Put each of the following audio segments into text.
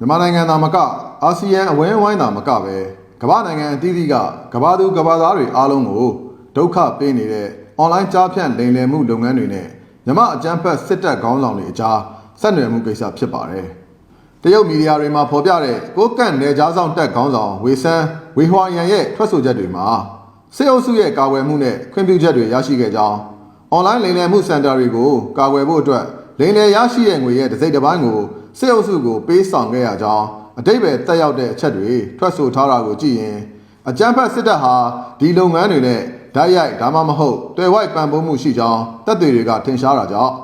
မြန်မာနိုင်ငံသားမကအာဆီယံအဝန်းအဝိုင်းသားမကပဲကမ္ဘာနိုင်ငံအသီးသီးကကမ္ဘာသူကမ္ဘာသားတွေအားလုံးကိုဒုက္ခပေးနေတဲ့အွန်လိုင်းကြားဖြန့်လိမ်လည်မှုလုပ်ငန်းတွေနဲ့မြမအကြမ်းဖက်စစ်တပ်ခေါင်းဆောင်တွေအကြားဆက်နွယ်မှုကိစ္စဖြစ်ပါတယ်။တရုတ်မီဒီယာတွေမှာဖော်ပြတဲ့ကိုကန့်နယ်ကြားဆောင်တပ်ခေါင်းဆောင်ဝေဆန်းဝေဟွာရန်ရဲ့ထွက်ဆိုချက်တွေမှာစစ်အုပ်စုရဲ့ကာကွယ်မှုနဲ့ခွင့်ပြုချက်တွေရရှိခဲ့ကြောင်းအွန်လိုင်းလိမ်လည်မှုစင်တာတွေကိုကာကွယ်ဖို့အတွက်လိမ်လည်ရရှိတဲ့ငွေရဲ့တစ်စိတ်တစ်ပိုင်းကို စစ်အုပ်စုကိုပေးဆောင်ခဲ့ရကြောင်းအတိတ်ပဲတက်ရောက်တဲ့အချက်တွေထွက်ဆိုထားတာကိုကြည့်ရင်အကြမ်းဖက်စစ်တပ်ဟာဒီလုပ်ငန်းတွေနဲ့ဓာတ်ရိုက်ဒါမှမဟုတ်တွေ့ဝိုက်ပံ့ပိုးမှုရှိကြောင်းတပ်တွေကထင်ရှားတာကြောင့်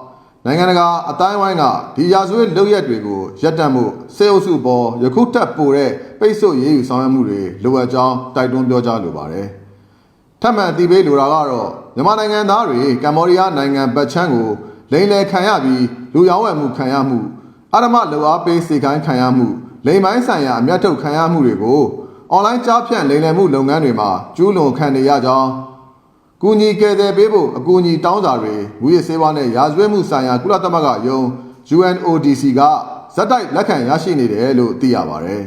နိုင်ငံတကာအတိုင်းဝိုင်းကဒီရာဇဝတ်လုပ်ရက်တွေကိုရပ်တန့်မှုစစ်အုပ်စုပေါ်ယခုတက်ပိုတဲ့ပိတ်ဆို့ရေးယူဆောင်ရွက်မှုတွေလိုအပ်ကြောင်းတိုက်တွန်းပြောကြားလိုပါတယ်။ထပ်မံအသိပေးလိုတာကတော့မြန်မာနိုင်ငံသားတွေကမ္ဘောဒီးယားနိုင်ငံဗတ်ချမ်းကိုလိမ်လည်ခံရပြီးလူရောင်းဝယ်မှုခံရမှု အဓမ္မလူအားပေးစေခိုင်းခံရမှုလိမ်ပိုင်းဆိုင်ရာအမျက်ထုတ်ခံရမှုတွေကိုအွန်လိုင်းကြားဖြန့်လိမ်လည်မှုလုပ်ငန်းတွေမှာကျူးလွန်ခံနေရကြောင်းကူညီကယ်ဆယ်ပေးဖို့အကူအညီတောင်းစာတွေငွေစေဝါနဲ့ရာဇဝတ်မှုဆိုင်ရာကုလသမဂ္ဂယုံ UNODC ကဇက်တိုက်လက်ခံရရှိနေတယ်လို့သိရပါတယ်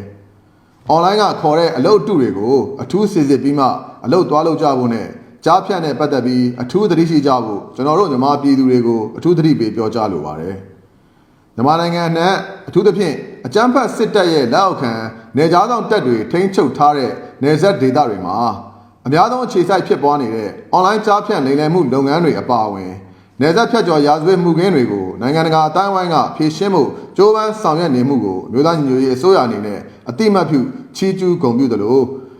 ။အွန်လိုင်းကခေါ်တဲ့အလုပ်အတုတွေကိုအထူးစစ်စစ်ပြီးမှအလုပ်သွားလုပ်ကြဖို့နဲ့ကြားဖြတ်နဲ့ပတ်သက်ပြီးအထူးသတိရှိကြဖို့ကျွန်တော်တို့မြန်မာပြည်သူတွေကိုအထူးသတိပေးပြောကြားလိုပါတယ်။ မြန်မာနိုင်ငံနဲ့အထူးသဖြင့်အကြမ်းဖက်စစ်တပ်ရဲ့လက်အောက်ခံနေကြားဆောင်တပ်တွေထိန်းချုပ်ထားတဲ့နေဆက်ဒေသတွေမှာအများဆုံးအခြေစိုက်ဖြစ်ပွားနေတဲ့အွန်လိုင်းကြားဖြတ်လိမ်လည်မှုလုပ်ငန်းတွေအပါအဝင်နေဆက်ဖြတ်ကျော်ရာဇဝတ်မှုခင်းတွေကိုနိုင်ငံတကာအတိုင်းအဝိုင်းကဖြေရှင်းမှုကြိုးပမ်းဆောင်ရွက်နေမှုကိုမြို့သားညီညွတ်ရေးအစိုးရအနေနဲ့အတိမတ်ပြုချီးကျူးဂုဏ်ပြုသလို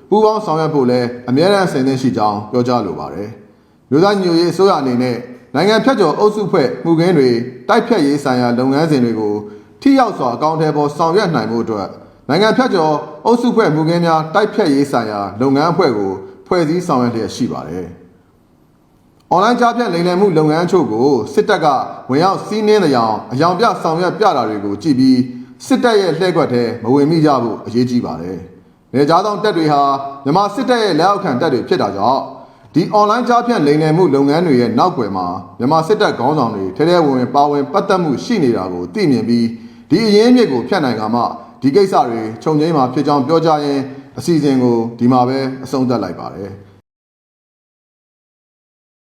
ပူးပေါင်းဆောင်ရွက်ဖို့လည်းအမြဲတမ်းဆင်သင့်ရှိကြောင်းပြောကြားလိုပါတယ်။ မြို့သားညီညွတ်ရေးအစိုးရအနေနဲ့နိုင်ငံဖြတ်ကျော်အုပ်စုဖွဲ့မှုခင်းတွေတိုက်ဖြတ်ရေးဆိုင်ရာလုပ်ငန်းစဉ်တွေကိုထိရောက်စွာအကောင့်ထဲပေါ်ဆောင်ရွက်နိုင်မှုအတွက်နိုင်ငံဖြတ်ကျော်အုပ်စုဖွဲ့မှုခင်းများတိုက်ဖြတ်ရေးဆိုင်ရာလုပ်ငန်းအဖွဲ့ကိုဖွဲ့စည်းဆောင်ရွက်လျက်ရှိပါတယ်။အွန်လိုင်းကြားဖြတ်လိမ်လည်မှုလုပ်ငန်းအချို့ကိုစစ်တပ်ကဝင်ရောက်စီးနင်းတဲ့အောင်အယောင်ပြဆောင်ရွက်ပြတာတွေကိုကြည့်ပြီးစစ်တပ်ရဲ့လှည့်ကွက်ထဲမဝင်မိကြဖို့အရေးကြီးပါတယ်။နေကြားသောတပ်တွေဟာမြန်မာစစ်တပ်ရဲ့လက်အောက်ခံတပ်တွေဖြစ်တာကြောင့် ဒီအွန်လိုင်းကြားဖြတ်လိမ်လည်မှုလုပ်ငန်းတွေရဲ့နောက်ွယ်မှာမြန်မာစစ်တပ်ခေါင်းဆောင်တွေထဲထဲဝင်ဝင်ပါဝင်ပတ်သက်မှုရှိနေတာကိုသိမြင်ပြီးဒီအရင်းအမြစ်ကိုဖျက်နိုင်ကမှဒီကိစ္စတွေခြုံငိမ့်မှာဖြစ်ကြောင်းပြောကြရင်အစီအစဉ်ကိုဒီမှာပဲအဆုံးသတ်လိုက်ပါတယ်။